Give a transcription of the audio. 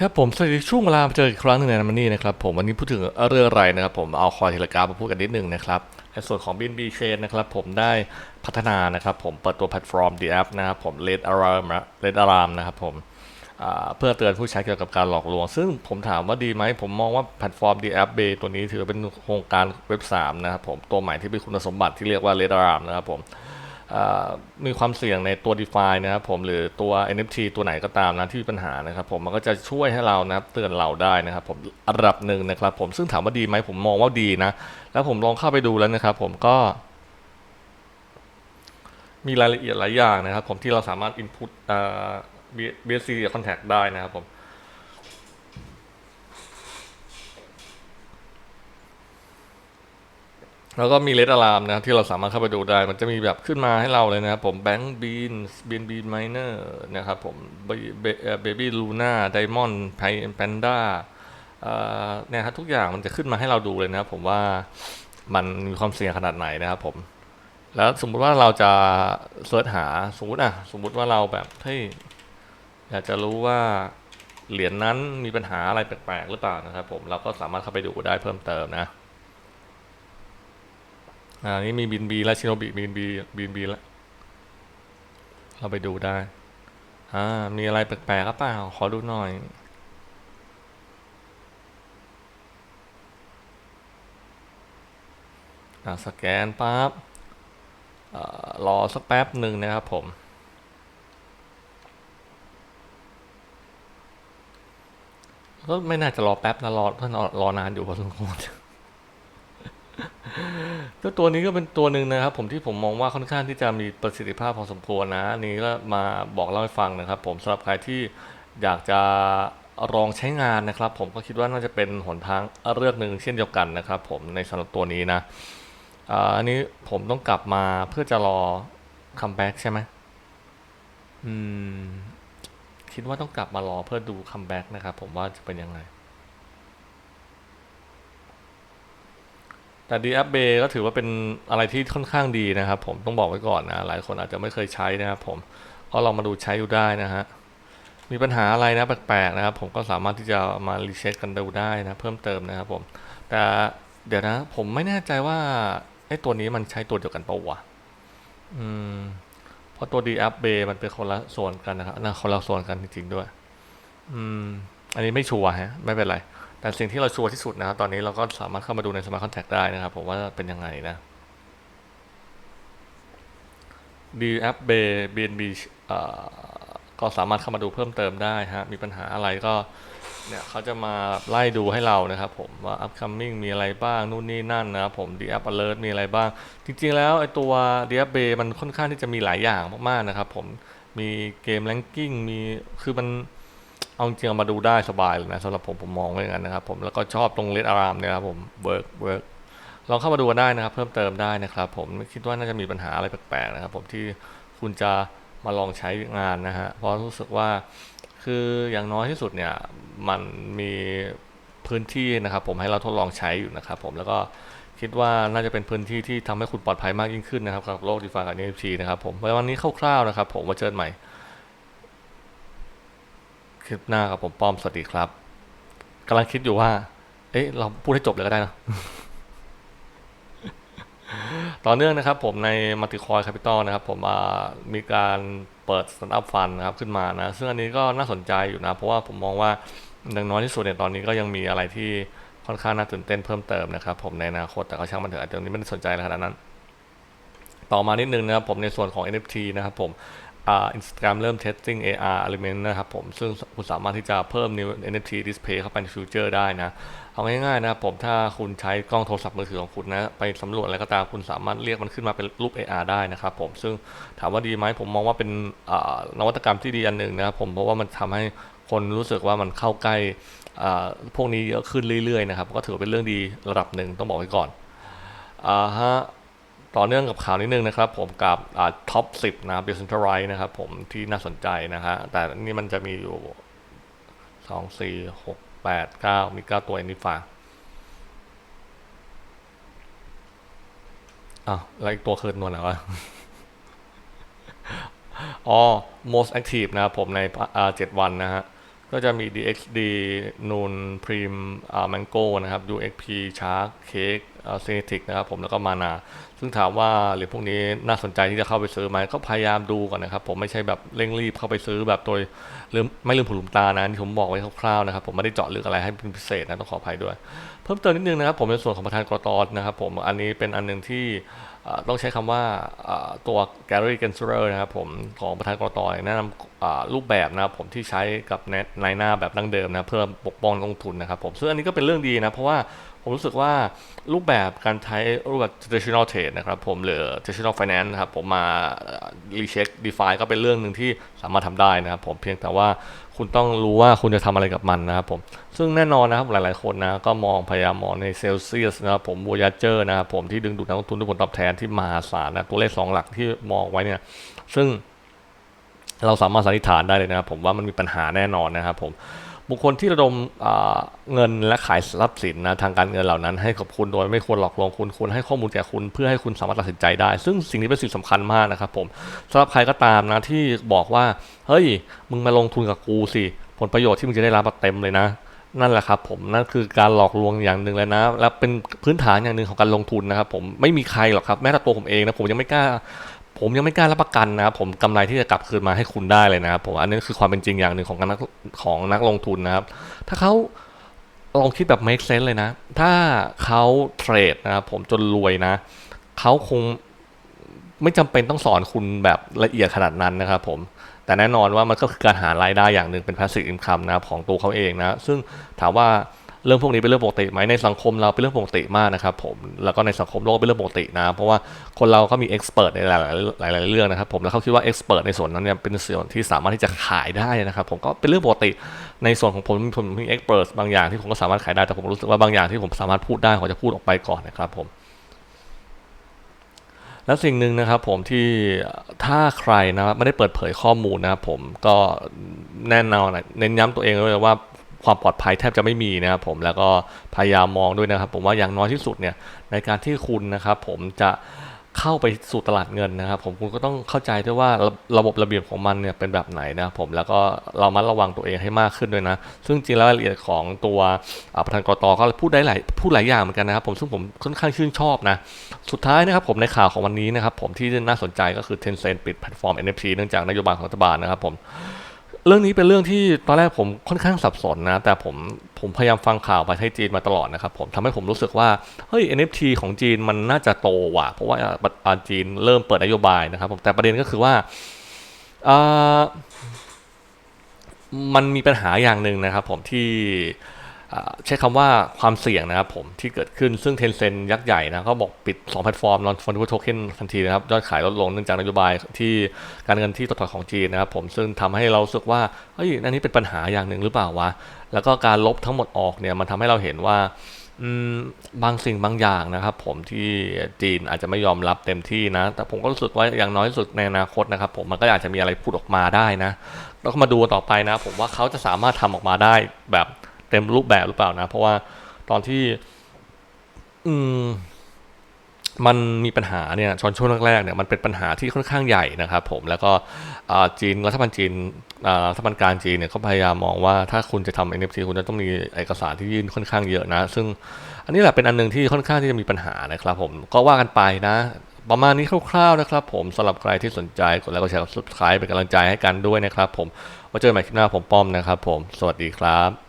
ครับผมสวัสดีช่วงเวลามาเจออีกครั้งหนึ่งในมันนี่นะครับผมวันนี้พูดถึงเรื่องอะไรนะครับผมเอาคอยเทเลกราฟมาพูดกันนิดหนึ่งนะครับในส่วนของ BNB Chain นะครับผมได้พัฒนานะครับผมเปิดตัวแพลตฟอร์ม The App นะครับผม Red Alarm Red Alarm นะครับผมเพื่อเตือนผู้ใช้เกี่ยวกับการหลอกลวง ซึ่งผมถามว่าดีไหมผมมองว่าแพลตฟอร์ม The App Bay ตัวนี้ถือเป็นโครงการเว็บ 3 นะครับผมตัวใหม่ที่เป็นคุณสมบัติที่เรียกว่า Red Alarm นะครับผม มีความเสี่ยงในตัว DeFi นะครับผมหรือตัว NFT ตัวไหนก็ตามนะที่มีปัญหานะครับผมมันก็จะช่วยให้เรานะครับเตือนเราได้นะครับผมระดับหนึ่งนะครับผมซึ่งถามว่าดีไหมผมมองว่าดีนะ แล้วผมลองเข้าไปดูแล้วนะครับผมก็ มีรายละเอียดหลายอย่างนะครับผมที่เราสามารถ input BSC contact ได้นะครับผม แล้วก็มีเลดอะลามนะครับที่เราสามารถเข้าไปดูได้ มันจะมีแบบขึ้นมาให้เราเลยนะครับผมแบงค์บีนบีนบีนไมเนอร์นะครับผมเบบี้ลูน่าไดมอนด์ไพแพนด้าเนี่ยครับทุกอย่างมันจะขึ้นมาให้เราดูเลยนะครับผมว่ามันมีความเสี่ยงขนาดไหนนะครับผม แล้วสมมุติว่าเราจะเสิร์ชหาสมมติอะสมมุติว่าเราแบบเฮ้ยอยากจะรู้ว่าเหรียญนั้นมีปัญหาอะไรแปลกๆหรือเปล่านะครับผมเราก็สามารถเข้าไปดูได้เพิ่มเติมนะ อ่านี่มีบินบีและชิโนบิบินบีบินบีแล้วเราไปดูได้อ่ามีอะไรแปลกๆก็เปล่าขอดูหน่อยอ่าสแกนปั๊บอรอสักแป๊บหนึ่งนะครับผม ก็ไม่น่าจะรอแป๊บนะรอถ้ารอรอนานอยู่พอสมควร ก็ตัวนี้ก็เป็นตัวหนึ่งนะครับ ผมที่ผมมองว่าค่อนข้างที่จะมีประสิทธิภาพพอสมควรนะนี้ก็มาบอกเล่าให้ฟังนะครับ ผมสำหรับใครที่อยากจะลองใช้งานนะครับ ผมก็คิดว่าน่าจะเป็นหนทางเลือกหนึ่งเช่นเดียวกันนะครับ ผมในสำหรับตัวนี้นะอันนี้ผมต้องกลับมาเพื่อจะรอคัมแบ็กใช่ไหมอืมคิดว่าต้องกลับมารอเพื่อดูคัมแบ็กนะครับ ผมว่าจะเป็นยังไง แต่ดีแอปเบก็ถือว่าเป็นอะไรที่ค่อนข้างดีนะครับ ผมต้องบอกไว้ก่อนนะ หลายคนอาจจะไม่เคยใช้นะครับผมก็ลองมาดูใช้ดูได้นะฮะมีปัญหาอะไรนะแปลกๆนะครับ ผมก็สามารถที่จะมารีเช็คกันดูได้นะเพิ่มเติมนะครับผมแต่เดี๋ยวนะ ผมไม่แน่ใจว่าไอ้ตัวนี้มันใช้ตัวเดียวกันปะวะอืมเพราะตัวดีแอปเบมันเป็นคนละส่วนกันนะครับนะคนละส่วนกันจริงๆด้วย อืม อันนี้ไม่ชัวร์ฮะ ไม่เป็นไร แต่สิ่งที่เราชัวร์ที่สุดนะครับ ตอนนี้เราก็สามารถเข้ามาดูใน Smart Contact ได้นะครับ ผมว่าเป็นยังไงนะ D App Bay BNB เอ่อก็สามารถเข้ามาดูเพิ่มเติมได้ฮะ มีปัญหาอะไรก็เนี่ยเขาจะมาไล่ดูให้เรานะครับผมว่า upcoming มีอะไรบ้าง นู่นนี่นั่นนะครับผม The App Alert มีอะไรบ้าง จริงๆแล้วไอตัว The App Bay มันค่อนข้างที่จะมีหลายอย่างมากๆนะครับผม มีเกม ranking มี คือมัน เอาจริงๆเอมาดูได้สบายเลยนะสำหรับผมผมมองอย่างนั้นนะครับผมแล้วก็ชอบตรงเลดอารามเนี่ยครับผมเวิร์กเวิร์กลองเข้ามาดูกันได้นะครับ เพิ่มเติมได้นะครับ ผมไม่คิดว่าน่าจะมีปัญหาอะไรแปลกๆนะครับ ผมที่คุณจะมาลองใช้งานนะฮะเพราะรู้สึกว่าคืออย่างน้อยที่สุดเนี่ยมันมีพื้นที่นะครับ ผมให้เราทดลองใช้อยู่นะครับ ผมแล้วก็คิดว่าน่าจะเป็นพื้นที่ที่ทำให้คุณปลอดภัยมากยิ่งขึ้นนะครับกับโลกดีฟากับ NFT นะครับผมวันนี้คร่าวๆนะครับ ผมมาเจอกันใหม่ คลิปหน้ากับผมป้อมสวัสดีครับกำลังคิดอยู่ว่า เอ๊ะเราพูดให้จบเลยก็ได้นะต่อเนื่องนะครับผมในมัลติคอยแคปิตอลนะครับ ผมมีการเปิดสตาร์ทอัพฟันนะครับขึ้นมานะ ซึ่งอันนี้ก็น่าสนใจอยู่นะ เพราะว่าผมมองว่าอย่างน้อยที่สุดเนี่ยตอนนี้ก็ยังมีอะไรที่ค่อนข้างน่าตื่นเต้นเพิ่มเติมนะครับ ผมในอนาคตแต่ก็ช่างมันเถอะอาจจะนี้ไม่ได้สนใจขนาดนั้น ต่อมานิดนึงนะครับผมในส่วนของ NFT นะครับผม อ่า Instagram เริ่ม testing AR element นะครับผม ซึ่งคุณสามารถที่จะเพิ่ม new NFT display เข้าไปในฟิวเจอร์ได้นะ เอาง่ายๆนะครับผมถ้าคุณใช้กล้องโทรศัพท์มือถือของคุณนะ ไปสำรวจอะไรก็ตามคุณสามารถเรียกมันขึ้นมาเป็นรูป AR ได้นะครับผม ซึ่งถามว่าดีไหมผมมองว่าเป็นนวัตกรรมที่ดีอันหนึ่งนะครับผมเพราะว่ามันทำให้คนรู้สึกว่ามันเข้าใกล้อ่าพวกนี้เยอะขึ้นเรื่อยๆนะครับ ก็ถือเป็นเรื่องดีระดับหนึ่งต้องบอกไว้ก่อนอ่าฮะ ต่อเนื่องกับข่าวนิดนึงนะครับผมกับท็อปสิบนะครับ d e c e n t r a l i z e นะครับผมที่น่าสนใจนะฮะแต่นี่มันจะมีอยู่สองสี่หกแปดเก้ามีเก้าตัวเอ็นิฟาอ้าวแล้วอีกตัวคืนนวลแล้วะอ๋อ most active นะครับผมในเจ็ดวันนะฮะก็จะมี DXD นูนพรีมอ่าแมงโก้นะครับ UXP Shark Cake อ่า Cinetic นะครับผมแล้วก็มานาซึ่งถามว่าเหรียญพวกนี้น่าสนใจที่จะเข้าไปซื้อไหมก็พยายามดูก่อนนะครับ ผมไม่ใช่แบบเร่งรีบเข้าไปซื้อแบบโดยลืมไม่ลืมผูกลืมตานะที่ผมบอกไว้คร่าวๆนะครับ ผมไม่ได้เจาะลึกอะไรให้เป็นพิเศษนะต้องขออภัยด้วย เพิ่มเติมนิดนึงนะครับผมในส่วนของประธานกรตนะครับ ผมอันนี้เป็นอันหนึ่งที่ต้องใช้คำว่าตัว Gary Gensler นะครับผมของประธานกรตแนะนำรูปแบบนะครับผมที่ใช้กับในในหน้าแบบดั้งเดิมนะเพื่อปกป้องลงทุนนะครับผมซึ่งอันนี้ก็เป็นเรื่องดีนะเพราะว่า ผมรู้สึกว่ารูปแบบการใช้รูปแบบ traditional trade นะครับผมหรือ traditional finance นะครับผมมา recheck define ก็เป็นเรื่องหนึ่งที่สามารถทำได้นะครับผมเพียงแต่ว่าคุณต้องรู้ว่าคุณจะทำอะไรกับมันนะครับผมซึ่งแน่นอนนะครับหลายๆคนนะก็มองพยายามมองในเซลเซียสนะครับผม Voyager นะครับผมที่ดึงดูดนักลงทุนด้วยผลตอบแทนที่มหาศาลนะตัวเลขสองหลักที่มองไว้เนี่ยซึ่งเราสามารถสันนิษฐานได้เลยนะครับผมว่ามันมีปัญหาแน่นอนนะครับผม บุคคลที่ระดมเงินและขายทรัพย์สินนะทางการเงินเหล่านั้น ให้กับคุณโดยไม่ควรหลอกลวงคุณควรให้ข้อมูลแก่คุณเพื่อให้คุณสามารถตัดสินใจได้ ซึ่งสิ่งนี้เป็นสิ่งสำคัญมากนะครับผมสำหรับใครก็ตามนะที่บอกว่าเฮ้ยมึงมาลงทุนกับกูสิผลประโยชน์ที่มึงจะได้รับเต็มเลยนะนั่นแหละครับผมนั่นคือการหลอกลวงอย่างหนึ่งเลยนะ และเป็นพื้นฐานอย่างหนึ่งของการลงทุนนะครับผมไม่มีใครหรอกครับแม้แต่ตัวผมเองนะผมยังไม่กล้า ผมยังไม่กล้ารับประกันนะครับผมกำไรที่จะกลับคืนมาให้คุณได้เลยนะครับผมอันนี้คือความเป็นจริงอย่างหนึ่งของนักของนักลงทุนนะครับ ถ้าเขาลองคิดแบบ make sense เลยนะ ถ้าเขาเทรดนะครับผมจนรวยนะเขาคงไม่จำเป็นต้องสอนคุณแบบละเอียดขนาดนั้นนะครับผมแต่แน่นอนว่ามันก็คือการหารายได้อย่างหนึ่งเป็น passive income นะครับของตัวเขาเองนะ ซึ่งถามว่า เรื่องพวกนี้เป็นเรื่องปกติไหมในสังคมเราเป็นเรื่องปกติมากนะครับผมแล้วก็ในสังคมโลกเป็นเรื่องปกตินะเพราะว่าคนเราก็มี expert ในหลายๆหลายๆเรื่องนะครับผมแล้วเขาคิดว่า expert ในส่วนนั้นเนี่ยเป็นส่วนที่สามารถที่จะขายได้นะครับผมก็เป็นเรื่องปกติในส่วนของผมผมมี expert บางอย่างที่ผมก็สามารถขายได้แต่ผมรู้สึกว่าบางอย่างที่ผมสามารถพูดได้ผมจะพูดออกไปก่อนนะครับผมและสิ่งหนึ่งนะครับผมที่ถ้าใครนะครับไม่ได้เปิดเผยข้อมูลนะครับผมก็แน่นอนเน้นย้ำตัวเองเลยว่า ความปลอดภัยแทบจะไม่มีนะครับผมแล้วก็พยายามมองด้วยนะครับ ผมว่าอย่างน้อยที่สุดเนี่ยในการที่คุณนะครับผมจะเข้าไปสู่ตลาดเงินนะครับ ผมคุณก็ต้องเข้าใจด้วยว่าระบบระเบียบของมันเนี่ยเป็นแบบไหนนะครับผมแล้วก็เรามัดระวังตัวเองให้มากขึ้นด้วยนะ ซึ่งจริงแล้วรายละเอียดของตัวประธานกรตก็พูดได้หลายพูดหลายอย่างเหมือนกันนะครับ ผมซึ่งผมค่อนข้างชื่นชอบนะสุดท้ายนะครับผมในข่าวของวันนี้นะครับผมที่น่าสนใจก็คือ Tencent ปิดแพลตฟอร์ม NFT เนื่องจากนโยบายของรัฐบาลนะครับผม เรื่องนี้เป็นเรื่องที่ตอนแรกผมค่อนข้างสับสนนะ แต่ผมผมพยายามฟังข่าวประเทศจีนมาตลอดนะครับผมทำให้ผมรู้สึกว่าเฮ้ย NFT ของจีนมันน่าจะโตว่ะเพราะว่าอ่าจีนเริ่มเปิดนโยบายนะครับผมแต่ประเด็นก็คือว่าอ่ามันมีปัญหาอย่างหนึ่งนะครับผมที่ ใช้คำว่าความเสี่ยงนะครับผมที่เกิดขึ้นซึ่ง Tencent ยักษ์ใหญ่นะก็บอกปิด 2 แพลตฟอร์ม non fungible token ทันทีนะครับยอดขายลดลงเนื่องจากนโยบายที่การเงินที่ถดถอยของจีนนะครับผมซึ่งทำให้เราสึกว่าเฮ้ยอันนี้เป็นปัญหาอย่างหนึ่งหรือเปล่าวะ แล้วก็การลบทั้งหมดออกเนี่ยมันทำให้เราเห็นว่าบางสิ่งบางอย่างนะครับ ผมที่จีนอาจจะไม่ยอมรับเต็มที่นะ แต่ผมก็รู้สึกว่าอย่างน้อยสุดในอนาคตนะครับ ผมมันก็อาจจะมีอะไรพูดออกมาได้นะ แล้วก็มาดูต่อไปนะ ผมว่าเขาจะสามารถทำออกมาได้แบบ เต็มรูปแบบหรือเปล่านะ เพราะว่าตอนที่ อืมมันมีปัญหาเนี่ยชนช่วงแรกๆเนี่ยมันเป็นปัญหาที่ค่อนข้างใหญ่นะครับผมแล้วก็จีนรัฐบาลจีนรัฐบาลกางจีนเนี่ยเขาพยายามมองว่าถ้าคุณจะทำ NFT คุณจะต้องมีเอกสารที่ยื่นค่อนข้างเยอะนะ ซึ่งอันนี้แหละเป็นอันหนึงที่ค่อนข้างที่จะมีปัญหานะครับผมก็ว่ากันไปนะ ประมาณนี้คร่าวๆนะครับผมสำหรับใครที่สนใจกดไลค์กดแชร์กด subscribe เป็นกำลังใจให้กันด้วยนะครับผมไว้เจอกันใหม่คลิปหน้าผมป้อมนะครับผมสวัสดีครับ